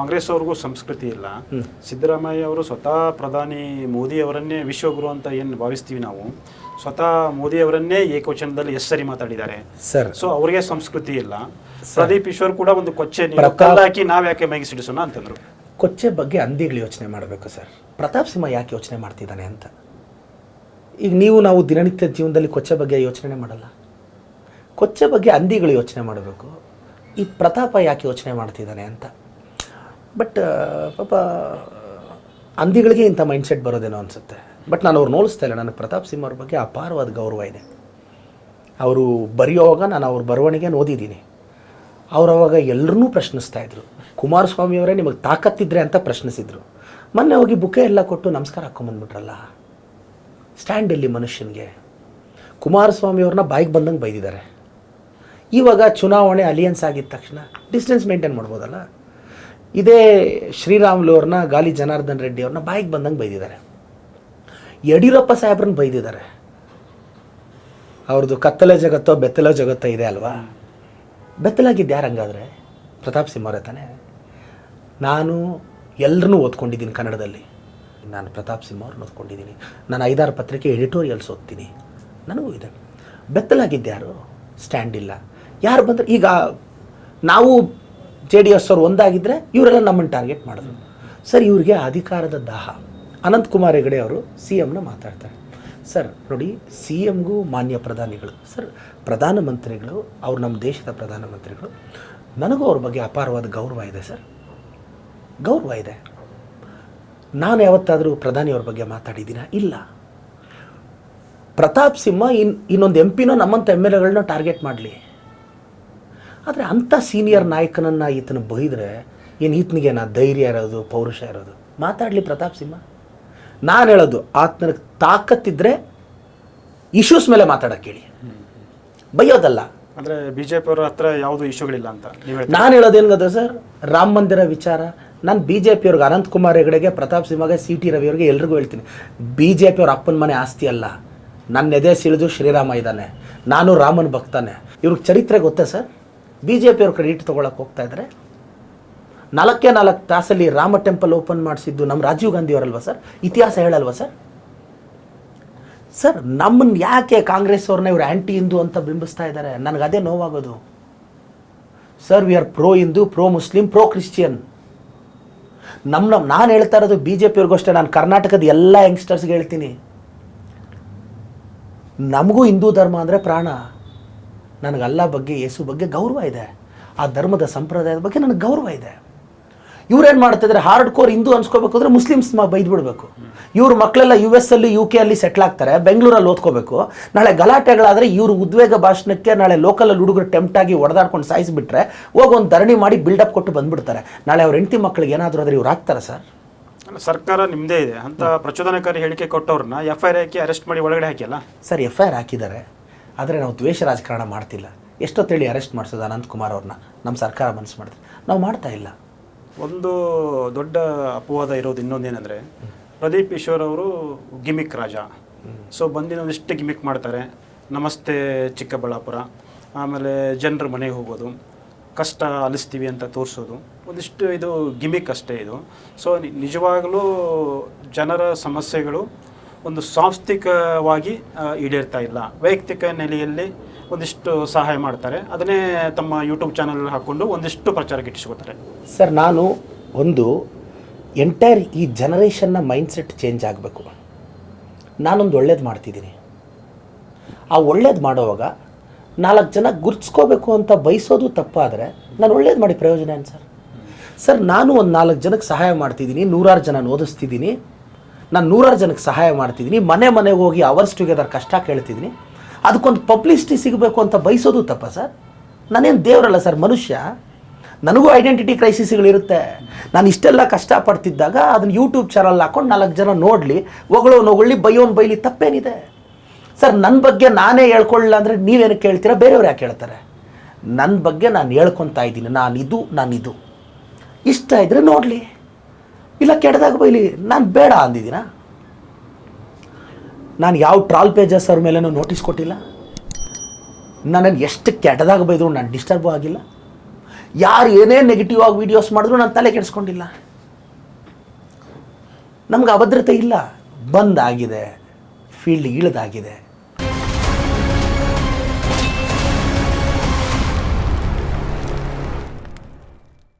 ಕಾಂಗ್ರೆಸ್ ಅವ್ರಿಗೂ ಸಂಸ್ಕೃತಿ ಇಲ್ಲ. ಸಿದ್ದರಾಮಯ್ಯ ಅವರು ಸ್ವತಃ ಪ್ರಧಾನಿ ಮೋದಿ ಅವರನ್ನೇ ವಿಶ್ವಗುರು ಅಂತ ಏನು ಭಾವಿಸ್ತೀವಿ ನಾವು ಸ್ವತಃ ಮೋದಿ ಅವರನ್ನೇ ಏಕವಚನದಲ್ಲಿ ಎಷ್ಟು ಸರಿ ಮಾತಾಡಿದ್ದಾರೆ. ಸರ್. ಸೊ ಅವ್ರಿಗೆ ಸಂಸ್ಕೃತಿ ಇಲ್ಲ. ಪ್ರದೀಪ್ ಈಶ್ವರ್ ಕೂಡ ಒಂದು ಕೊಚ್ಚೆ ಹಾಕಿ ನಾವ್ ಯಾಕೆ ಮೈಗೆ ಸಿಡಿಸೋಣ ಅಂತಂದ್ರು. ಕೊಚ್ಚೆ ಬಗ್ಗೆ ಅಂದಿಗಳು ಯೋಚನೆ ಮಾಡಬೇಕು ಸರ್. ಪ್ರತಾಪ್ ಸಿಂಹ ಯಾಕೆ ಯೋಚನೆ ಮಾಡ್ತಿದ್ದಾನೆ ಅಂತ? ಈಗ ನೀವು ನಾವು ದಿನನಿತ್ಯ ಜೀವನದಲ್ಲಿ ಕೊಚ್ಚೆ ಬಗ್ಗೆ ಯೋಚನೆ ಮಾಡಲ್ಲ. ಕೊಚ್ಚೆ ಬಗ್ಗೆ ಅಂದಿಗಳು ಯೋಚನೆ ಮಾಡಬೇಕು. ಈ ಪ್ರತಾಪ ಯಾಕೆ ಯೋಚನೆ ಮಾಡ್ತಿದ್ದಾನೆ ಅಂತ? ಬಟ್ ಪಾಪ, ಅಂದಿಗಳಿಗೆ ಇಂಥ ಮೈಂಡ್ಸೆಟ್ ಬರೋದೇನೋ ಅನಿಸುತ್ತೆ. ಬಟ್ ನಾನು ಅವ್ರು ನೋಡಿಸ್ತಾ ಇಲ್ಲ. ನನಗೆ ಪ್ರತಾಪ್ ಸಿಂಹ ಅವ್ರ ಬಗ್ಗೆ ಅಪಾರವಾದ ಗೌರವ ಇದೆ. ಅವರು ಬರೆಯೋವಾಗ ನಾನು ಅವ್ರ ಬರವಣಿಗೆ ಓದಿದ್ದೀನಿ. ಅವ್ರು ಅವಾಗ ಎಲ್ಲರನ್ನೂ ಪ್ರಶ್ನಿಸ್ತಾ ಇದ್ರು. ಕುಮಾರಸ್ವಾಮಿ ಅವರೇ ನಿಮಗೆ ತಾಕತ್ತಿದ್ರೆ ಅಂತ ಪ್ರಶ್ನಿಸಿದ್ರು. ಮೊನ್ನೆ ಹೋಗಿ ಬುಕೆ ಎಲ್ಲ ಕೊಟ್ಟು ನಮಸ್ಕಾರ ಹಾಕ್ಕೊಂಬಂದ್ಬಿಟ್ರಲ್ಲ ಸ್ಟ್ಯಾಂಡ್ ಇಲ್ಲಿ ಮನುಷ್ಯನಿಗೆ. ಕುಮಾರಸ್ವಾಮಿ ಅವ್ರನ್ನ ಬಾಯಿಗೆ ಬಂದಂಗೆ ಬೈದಿದ್ದಾರೆ. ಇವಾಗ ಚುನಾವಣೆ ಅಲಿಯನ್ಸ್ ಆಗಿದ್ದ ತಕ್ಷಣ ಡಿಸ್ಟೆನ್ಸ್ ಮೇಂಟೈನ್ ಮಾಡ್ಬೋದಲ್ಲ? ಇದೇ ಶ್ರೀರಾಮುಲು ಅವ್ರನ್ನ, ಗಾಲಿ ಜನಾರ್ದನ್ ರೆಡ್ಡಿ ಅವ್ರನ್ನ ಬಾಯಿಗೆ ಬಂದಂಗೆ ಬೈದಿದ್ದಾರೆ. ಯಡಿಯೂರಪ್ಪ ಸಾಹೇಬ್ರನ್ನ ಬೈದಿದ್ದಾರೆ. ಅವ್ರದ್ದು ಕತ್ತಲೆ ಜಗತ್ತೋ ಬೆತ್ತಲೆ ಜಗತ್ತೋ ಇದೆ ಅಲ್ವಾ? ಬೆತ್ತಲಾಗಿದ್ದು ಯಾರು ಹಂಗಾದ್ರೆ? ಪ್ರತಾಪ್ ಸಿಂಹರೇ ತಾನೆ. ನಾನು ಎಲ್ಲರನ್ನೂ ಓದ್ಕೊಂಡಿದ್ದೀನಿ ಕನ್ನಡದಲ್ಲಿ. ನಾನು ಪ್ರತಾಪ್ ಸಿಂಹ ಅವ್ರನ್ನ ಓದ್ಕೊಂಡಿದ್ದೀನಿ. ನಾನು ಐದಾರು ಪತ್ರಿಕೆ ಎಡಿಟೋರಿಯಲ್ಸ್ ಓದ್ತೀನಿ. ನನಗೂ ಇದೆ. ಬೆತ್ತಲಾಗಿದ್ದು ಯಾರು? ಸ್ಟ್ಯಾಂಡ್ ಇಲ್ಲ. ಯಾರು ಬಂದ್ರೆ ಈಗ ನಾವು ಜೆ ಡಿ ಎಸ್ ಅವರು ಒಂದಾಗಿದ್ದರೆ ಇವರೆಲ್ಲ ನಮ್ಮನ್ನು ಟಾರ್ಗೆಟ್ ಮಾಡಿದ್ರು. ಸರ್, ಇವ್ರಿಗೆ ಅಧಿಕಾರದ ದಾಹ. ಅನಂತಕುಮಾರ್ ಹೆಗಡೆ ಅವರು ಸಿ ಎಮ್ನ ಮಾತಾಡ್ತಾರೆ. ಸರ್, ನೋಡಿ ಸಿ ಎಮ್ಗೂ ಮಾನ್ಯ ಪ್ರಧಾನಿಗಳು, ಸರ್ ಪ್ರಧಾನಮಂತ್ರಿಗಳು ಅವರು ನಮ್ಮ ದೇಶದ ಪ್ರಧಾನಮಂತ್ರಿಗಳು ನನಗೂ ಅವ್ರ ಬಗ್ಗೆ ಅಪಾರವಾದ ಗೌರವ ಇದೆ, ಸರ್. ಗೌರವ ಇದೆ. ನಾನು ಯಾವತ್ತಾದರೂ ಪ್ರಧಾನಿಯವ್ರ ಬಗ್ಗೆ ಮಾತಾಡಿದ್ದೀನಾ? ಇಲ್ಲ. ಪ್ರತಾಪ್ ಸಿಂಹ ಇನ್ ಇನ್ನೊಂದು ಎಂ ಪಿನೋ ನಮ್ಮಂಥ ಎಂ ಎಲ್ ಎಗಳನ್ನ ಟಾರ್ಗೆಟ್ ಮಾಡಲಿ. ಆದರೆ ಅಂಥ ಸೀನಿಯರ್ ನಾಯಕನನ್ನು ಈತನ ಬೈದರೆ ಏನು ಈತನಿಗೆ ನಾ ಧೈರ್ಯ ಇರೋದು ಪೌರುಷ ಇರೋದು? ಮಾತಾಡಲಿ ಪ್ರತಾಪ್ ಸಿಂಹ. ನಾನು ಹೇಳೋದು ಆತನ ತಾಕತ್ತಿದ್ರೆ ಇಶ್ಯೂಸ್ ಮೇಲೆ ಮಾತಾಡೋಕೆ ಹೇಳಿ. ಬೈಯೋದಲ್ಲ. ಬಿ ಜೆ ಅವರ ಹತ್ರ ಯಾವುದು ಇಶ್ಯೂಗಳಿಲ್ಲ ಅಂತ ನಾನು ಹೇಳೋದು ನಾನು ಅದ ಸರ್ ರಾಮ ಮಂದಿರ ವಿಚಾರ. ನಾನು ಬಿ ಜೆ ಪಿಯವ್ರಿಗೆ ಅನಂತಕುಮಾರ್ ಹೆಗಡೆಗೆ ಪ್ರತಾಪ್ ಸಿಂಹಗೆ ಸಿ ಟಿ ರವಿಯವ್ರಿಗೆ ಎಲ್ರಿಗೂ ಹೇಳ್ತೀನಿ. ಬಿ ಜೆ ಪಿಯವ್ರ ಅಪ್ಪನ ಮನೆ ಆಸ್ತಿ ಅಲ್ಲ. ನನ್ನ ಎದೆ ಸಿಳಿದು ಶ್ರೀರಾಮ ಇದ್ದಾನೆ. ನಾನು ರಾಮನ ಭಕ್ತಾನೆ. ಇವ್ರಿಗೆ ಚರಿತ್ರೆ ಗೊತ್ತಾ ಸರ್? ಬಿ ಜೆ ಪಿಯವ್ರ ಕ್ರೆಡಿಟ್ ತೊಗೊಳಕ್ಕೆ ಹೋಗ್ತಾ ಇದ್ದಾರೆ ನಾಲ್ಕೇ ನಾಲ್ಕು ತಾಸಲ್ಲಿ ರಾಮ ಟೆಂಪಲ್ ಓಪನ್ ಮಾಡಿಸಿದ್ದು ನಮ್ಮ ರಾಜೀವ್ ಗಾಂಧಿ ಅವರಲ್ವಾ ಸರ್? ಇತಿಹಾಸ ಹೇಳಲ್ವಾ ಸರ್? ಸರ್ ನಮ್ಮನ್ನು ಯಾಕೆ ಕಾಂಗ್ರೆಸ್ ಅವ್ರನ್ನ ಇವರು ಆ್ಯಂಟಿ ಹಿಂದೂ ಅಂತ ಬಿಂಬಿಸ್ತಾ ಇದ್ದಾರೆ ನನಗೆ ಅದೇ ನೋವಾಗೋದು. Sir V R pro Hindu pro Muslim pro Christian ನಮ್ಮ ನಮ್ಮ ನಾನು ಹೇಳ್ತಾ ಇರೋದು ಬಿ ಜೆ ಪಿಯವ್ರಿಗೂ ಅಷ್ಟೇ ನಾನು ಕರ್ನಾಟಕದ ಎಲ್ಲ ಯಂಗ್ಸ್ಟರ್ಸ್ಗೆ ಹೇಳ್ತೀನಿ. ನಮಗೂ ಹಿಂದೂ ಧರ್ಮ ಅಂದರೆ ಪ್ರಾಣ. ನನಗೆ ಅಲ್ಲ ಬಗ್ಗೆ ಯೇಸು ಬಗ್ಗೆ ಗೌರವ ಇದೆ. ಆ ಧರ್ಮದ ಸಂಪ್ರದಾಯದ ಬಗ್ಗೆ ನನಗೆ ಗೌರವ ಇದೆ. ಇವ್ರೇನು ಮಾಡ್ತಿದ್ರೆ? ಹಾರ್ಡ್ ಕೋರ್ ಹಿಂದೂ ಅನ್ಸ್ಕೋಬೇಕು ಅಂದರೆ ಮುಸ್ಲಿಮ್ಸ್ ಬೈದು ಬಿಡಬೇಕು ಇವ್ರ ಮಕ್ಕಳೆಲ್ಲ ಯು ಎಸ್ ಅಲ್ಲಿ ಯು ಕೆ ಅಲ್ಲಿ ಸೆಟ್ಲ್ ಆಗ್ತಾರೆ ಬೆಂಗಳೂರಲ್ಲಿ ಓದ್ಕೋಬೇಕು. ನಾಳೆ ಗಲಾಟೆಗಳಾದರೆ ಇವರು ಉದ್ವೇಗ ಭಾಷಣಕ್ಕೆ ನಾಳೆ ಲೋಕಲಲ್ಲಿ ಹುಡುಗರು ಟೆಂಪ್ಟ್ ಆಗಿ ಒಡೆದಾಡ್ಕೊಂಡು ಸಾಯಿಸಿಬಿಟ್ರೆ ಹೋಗಿ ಒಂದು ಧರಣಿ ಮಾಡಿ ಬಿಲ್ಡಪ್ ಕೊಟ್ಟು ಬಂದ್ಬಿಡ್ತಾರೆ. ನಾಳೆ ಅವ್ರ ಹೆಂಡತಿ ಮಕ್ಕಳಿಗೆ ಏನಾದರೂ ಆದರೆ ಇವ್ರು ಆಗ್ತಾರೆ ಸರ್? ಸರ್ಕಾರ ನಿಮ್ಮದೇ ಇದೆ. ಅಂತ ಪ್ರಚೋದನಕಾರಿ ಹೇಳಿಕೆ ಕೊಟ್ಟವ್ರನ್ನ ಎಫ್ ಐ ಆರ್ ಹಾಕಿ ಅರೆಸ್ಟ್ ಮಾಡಿ ಒಳಗಡೆ ಹಾಕಿಲ್ಲ ಸರ್ ಎಫ್ ಐ ಆರ್ ಹಾಕಿದ್ದಾರೆ. ಆದರೆ ನಾವು ದ್ವೇಷ ರಾಜಕಾರಣ ಮಾಡ್ತಿಲ್ಲ. ಎಷ್ಟೊತ್ತೇಳಿ ಅರೆಸ್ಟ್ ಮಾಡಿಸೋದು ಅನಂತಕುಮಾರ್ ಅವ್ರನ್ನ? ನಮ್ಮ ಸರ್ಕಾರ ಮನಸ್ಸು ಮಾಡಿದ್ರೆ. ನಾವು ಮಾಡ್ತಾ ಇಲ್ಲ. ಒಂದು ದೊಡ್ಡ ಅಪವಾದ ಇರೋದು ಇನ್ನೊಂದೇನೆಂದರೆ, ಪ್ರದೀಪ್ ಈಶ್ವರ್ ಅವರು ಗಿಮಿಕ್ ರಾಜ. ಸೊ ಬಂದಿನ ಒಂದಿಷ್ಟು ಗಿಮಿಕ್ ಮಾಡ್ತಾರೆ? ನಮಸ್ತೆ ಚಿಕ್ಕಬಳ್ಳಾಪುರ. ಆಮೇಲೆ ಜನರ ಮನೆಗೆ ಹೋಗೋದು. ಕಷ್ಟ ಅಲಿಸ್ತೀವಿ ಅಂತ ತೋರಿಸೋದು. ಒಂದಿಷ್ಟು ಇದು ಗಿಮಿಕ್ ಅಷ್ಟೇ ಇದು. ಸೊ ನಿಜವಾಗಲೂ ಜನರ ಸಮಸ್ಯೆಗಳು ಒಂದು ಸಾಂಸ್ಥಿಕವಾಗಿ ಈಡೇರ್ತಾ ಇಲ್ಲ. ವೈಯಕ್ತಿಕ ನೆಲೆಯಲ್ಲಿ ಒಂದಿಷ್ಟು ಸಹಾಯ ಮಾಡ್ತಾರೆ. ಅದನ್ನೇ ತಮ್ಮ ಯೂಟ್ಯೂಬ್ ಚಾನಲ್ ಹಾಕ್ಕೊಂಡು ಒಂದಿಷ್ಟು ಪ್ರಚಾರ ಇಟ್ಟಿಸ್ಕೋತಾರೆ ಸರ್, ನಾನು ಒಂದು ಎಂಟೈರ್ ಈ ಜನರೇಷನ್ನ ಮೈಂಡ್ಸೆಟ್ ಚೇಂಜ್ ಆಗಬೇಕು. ನಾನೊಂದು ಒಳ್ಳೇದು ಮಾಡ್ತಿದ್ದೀನಿ. ಆ ಒಳ್ಳೇದು ಮಾಡೋವಾಗ ನಾಲ್ಕು ಜನ ಗುರ್ತಿಸ್ಕೋಬೇಕು ಅಂತ ಬಯಸೋದು ತಪ್ಪಾದರೆ ನಾನು ಒಳ್ಳೇದು ಮಾಡಿ ಪ್ರಯೋಜನ ಏನು ಸರ್? ಸರ್, ನಾನು ಒಂದು ನಾಲ್ಕು ಜನಕ್ಕೆ ಸಹಾಯ ಮಾಡ್ತಿದ್ದೀನಿ, ನೂರಾರು ಜನ ಓದಿಸ್ತಿದ್ದೀನಿ. ನಾನು ನೂರಾರು ಜನಕ್ಕೆ ಸಹಾಯ ಮಾಡ್ತಿದ್ದೀನಿ ಮನೆ ಮನೆಗೆ ಹೋಗಿ ಅವರ್ಸ್ ಟುಗೆದರ್ ಕಷ್ಟ ಕೇಳ್ತಿದ್ದೀನಿ ಅದಕ್ಕೊಂದು ಪಬ್ಲಿಸಿಟಿ ಸಿಗಬೇಕು ಅಂತ ಬಯಸೋದು ತಪ್ಪ ಸರ್. ನಾನೇನು ದೇವರಲ್ಲ ಸರ್, ಮನುಷ್ಯ. ನನಗೂ ಐಡೆಂಟಿಟಿ ಕ್ರೈಸಿಸ್ಗಳಿರುತ್ತೆ ನಾನು ಇಷ್ಟೆಲ್ಲ ಕಷ್ಟಪಡ್ತಿದ್ದಾಗ ಅದನ್ನು ಯೂಟ್ಯೂಬ್ ಚಾನಲ್ ಹಾಕೊಂಡು ನಾಲ್ಕು ಜನ ನೋಡಲಿ, ಹೊಗಳೋನು ಹೊಗಳಿ ಬೈಯೋನು ಬೈಲಿ ತಪ್ಪೇನಿದೆ. ಸರ್ ನನ್ನ ಬಗ್ಗೆ ನಾನೇ ಹೇಳ್ಕೊಳ್ಳಿಲ್ಲ ಅಂದರೆ ನೀವೇನು ಕೇಳ್ತೀರಾ? ಬೇರೆಯವ್ರು ಯಾಕೆ ಹೇಳ್ತಾರೆ? ನನ್ನ ಬಗ್ಗೆ ನಾನು ಹೇಳ್ಕೊತಾ ಇದ್ದೀನಿ, ನಾನಿದು ನಾನಿದು. ಇಷ್ಟ ಇದ್ದರೆ ನೋಡಲಿ. ಇಲ್ಲ, ಕೆಟ್ಟದಾಗ ಬೈಲಿ ನಾನು ಬೇಡ ಅಂದಿದ್ದೀನಾ? ನಾನು ಯಾವ ಟ್ರಾಲ್ ಪೇಜಸ್ ಅವ್ರ ಮೇಲೆ ನೋಟಿಸ್ ಕೊಟ್ಟಿಲ್ಲ. ನನಗೆ ಎಷ್ಟು ಕೆಟ್ಟದಾಗ ಬೈದ್ರು ನಾನು ಡಿಸ್ಟರ್ಬ್ ಆಗಿಲ್ಲ. ಯಾರು ಏನೇ ನೆಗೆಟಿವ್ ಆಗಿ ವೀಡಿಯೋಸ್ ಮಾಡಿದ್ರು ನಾನು ತಲೆ ಕೆಡಿಸ್ಕೊಂಡಿಲ್ಲ. ನಮ್ಗೆ ಅಭದ್ರತೆ ಇಲ್ಲ. ಬಂದ್ ಆಗಿದೆ. ಫೀಲ್ಡ್ ಇಳಿದಾಗಿದೆ.